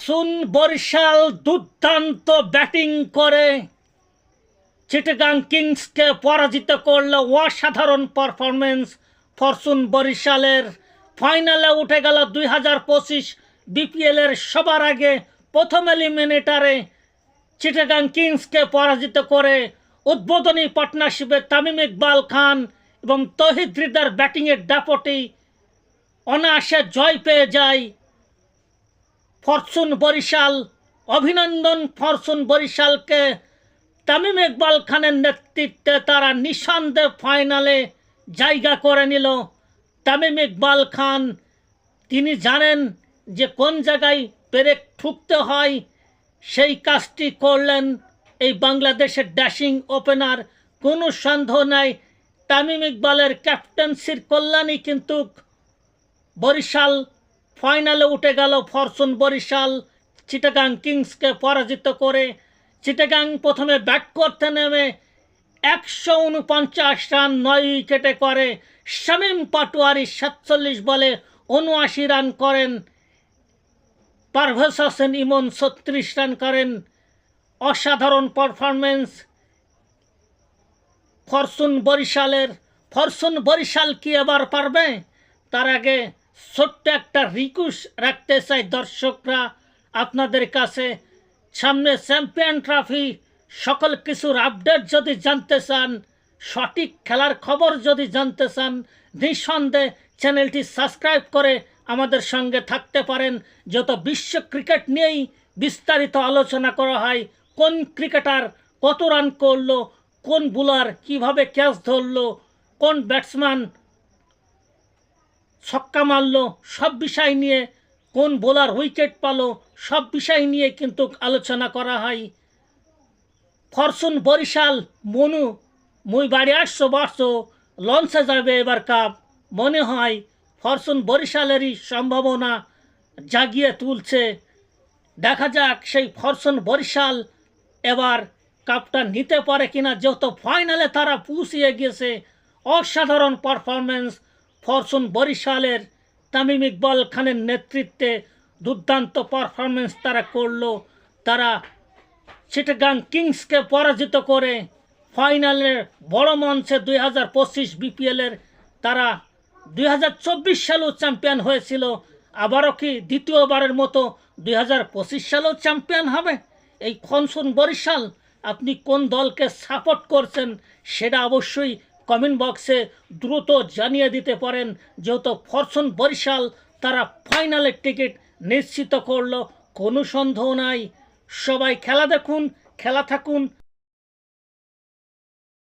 Fortune Barishal দুর্দান্ত batting করে। চিটাগাং কিংসকে পরাজিত করল অসাধারণ পারফরমেন্স ফরচুন বরিশালের। ফাইনালে উঠে গেল দুই হাজার পঁচিশ বিপিএলের সবার আগে প্রথম এলিমিনেটারে। চিটাগাং কিংসকে পরাজিত করে উদ্বোধনী পার্টনারশিপে তামিম ইকবাল খান এবং তহিদ হৃদার ব্যাটিংয়ের দাপটে অনায়াসে জয় পেয়ে যায় ফরচুন বরিশাল, অভিনন্দন ফরচুন বরিশালকে। তামিম ইকবাল খানের নেতৃত্বে তারা নিঃসন্দেহে ফাইনালে জায়গা করে নিল। তামিম ইকবাল খান, তিনি জানেন যে কোন জায়গায় পেরেক ঠুকতে হয়, সেই কাজটি করলেন। এই বাংলাদেশের ড্যাশিং ওপেনার, কোনো সন্দেহ নাই। তামিম ইকবালের ক্যাপ্টেন্সির কল্যাণই কিন্তু বরিশাল ফাইনালে উঠে গেল ফরচুন বরিশাল। চিটাগাং কিংসকে পরাজিত করে চিটাগাং প্রথমে ব্যাট করতে নেমে একশো উনপঞ্চাশ রান, নয় উইকেটে করে। শামীম পাটোয়ারি সাতচল্লিশ বলে উনআশি রান করেন। পারভেজ হোসেন ইমন ছত্রিশ রান করেন। অসাধারণ পারফরমেন্স ফরচুন বরিশালের। ফরচুন বরিশাল কি এবার পারবে? তার আগে ছোট্ট একটা রিকুয়েস্ট রাখতে চাই দর্শকরা আপনাদের কাছে। সামনে চ্যাম্পিয়ন ট্রফি সকল কিছুর আপডেট যদি জানতে চান, সঠিক খেলার খবর যদি জানতে চান, নিঃসন্দেহে চ্যানেলটি সাবস্ক্রাইব করে আমাদের সঙ্গে থাকতে পারেন। যত বিশ্ব ক্রিকেট নিয়েই বিস্তারিত আলোচনা করা হয়, কোন ক্রিকেটার কত রান করল, কোন বোলার কীভাবে ক্যাচ ধরলো, কোন ব্যাটসম্যান ছক্কা মারলো, সব বিষয় নিয়ে, কোন বোলার উইকেট পালো, সব বিষয় নিয়ে কিন্তু আলোচনা করা হয়। ফরচুন বরিশাল, মনু, মুই বাড়ি আসছো বাড়ছো লঞ্চে যাবে এবার কাপ। মনে হয় ফরচুন বরিশালেরই সম্ভাবনা জাগিয়ে তুলছে। দেখা যাক সেই ফরচুন বরিশাল এবার কাপটা নিতে পারে কিনা, যেহেতু ফাইনালে তারা পুষিয়ে গেছে। অসাধারণ পারফরমেন্স ফরচুন বরিশালের তামিম ইকবাল খানের নেতৃত্বে দুর্দান্ত পারফরমেন্স তারা করল। তারা চিটাগাং কিংসকে পরাজিত করে ফাইনালের বড় মঞ্চে দুই হাজার পঁচিশ বিপিএলের তারা দুই হাজার চব্বিশ সালেও চ্যাম্পিয়ন হয়েছিল। আবারও কি দ্বিতীয়বারের মতো দুই হাজার পঁচিশ সালেও চ্যাম্পিয়ন হবে? এই ফনসুন বরিশাল, আপনি কোন দলকে সাপোর্ট করছেন সেটা অবশ্যই কমেন্ট বক্সে দ্রুত জানিয়ে দিতে পারেন যেহেতু ফরসন বরিশাল তারা ফাইনালের টিকিট নিশ্চিত করল, কোনো সন্দেহ নাই। সবাই খেলা দেখুন, খেলা থাকুন